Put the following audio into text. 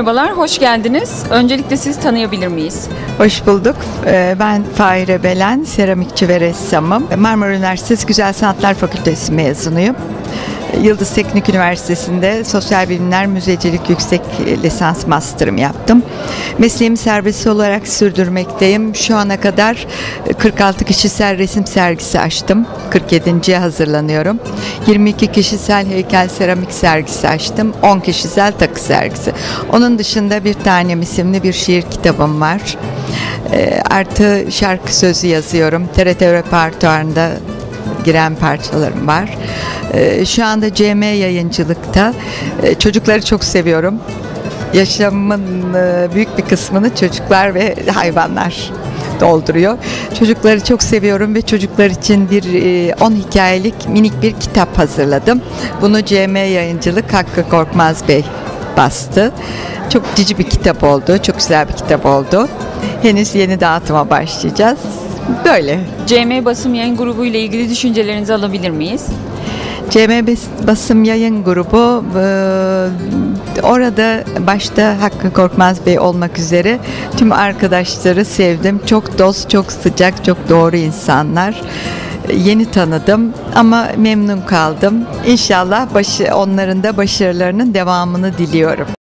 Merhabalar, hoş geldiniz. Öncelikle sizi tanıyabilir miyiz? Hoş bulduk. Ee, Ben Fahire Belen, seramikçi ve ressamım. Marmara Üniversitesi Güzel Sanatlar Fakültesi mezunuyum. Yıldız Teknik Üniversitesi'nde Sosyal Bilimler Müzecilik Yüksek Lisans Master'ım yaptım. Mesleğimi serbest olarak sürdürmekteyim. Şu ana kadar 46 kişisel resim sergisi açtım. 47. hazırlanıyorum. 22 kişisel heykel seramik sergisi açtım. 10 kişisel takı sergisi. Onun dışında bir tane isimli bir şiir kitabım var. E, artı şarkı sözü yazıyorum. TRT repertuarında giren parçalarım var. E, şu anda CM yayıncılıkta. E, çocukları çok seviyorum. Yaşamımın e, büyük bir kısmını çocuklar ve hayvanlar dolduruyor. Çocukları çok seviyorum ve çocuklar için bir e, 10 hikayelik minik bir kitap hazırladım. Bunu CM Yayıncılık Hakkı Korkmaz Bey bastı. Çok cici bir kitap oldu. Çok güzel bir kitap oldu. Henüz yeni dağıtıma başlayacağız. Böyle. CM Basım Yayın Grubu ile ilgili düşüncelerinizi alabilir miyiz? CM Bas- Basım Yayın Grubu e, orada başta Hakkı Korkmaz Bey olmak üzere tüm arkadaşları sevdim. Çok dost, çok sıcak, çok doğru insanlar. Yeni tanıdım ama memnun kaldım. İnşallah başı, onların da başarılarının devamını diliyorum.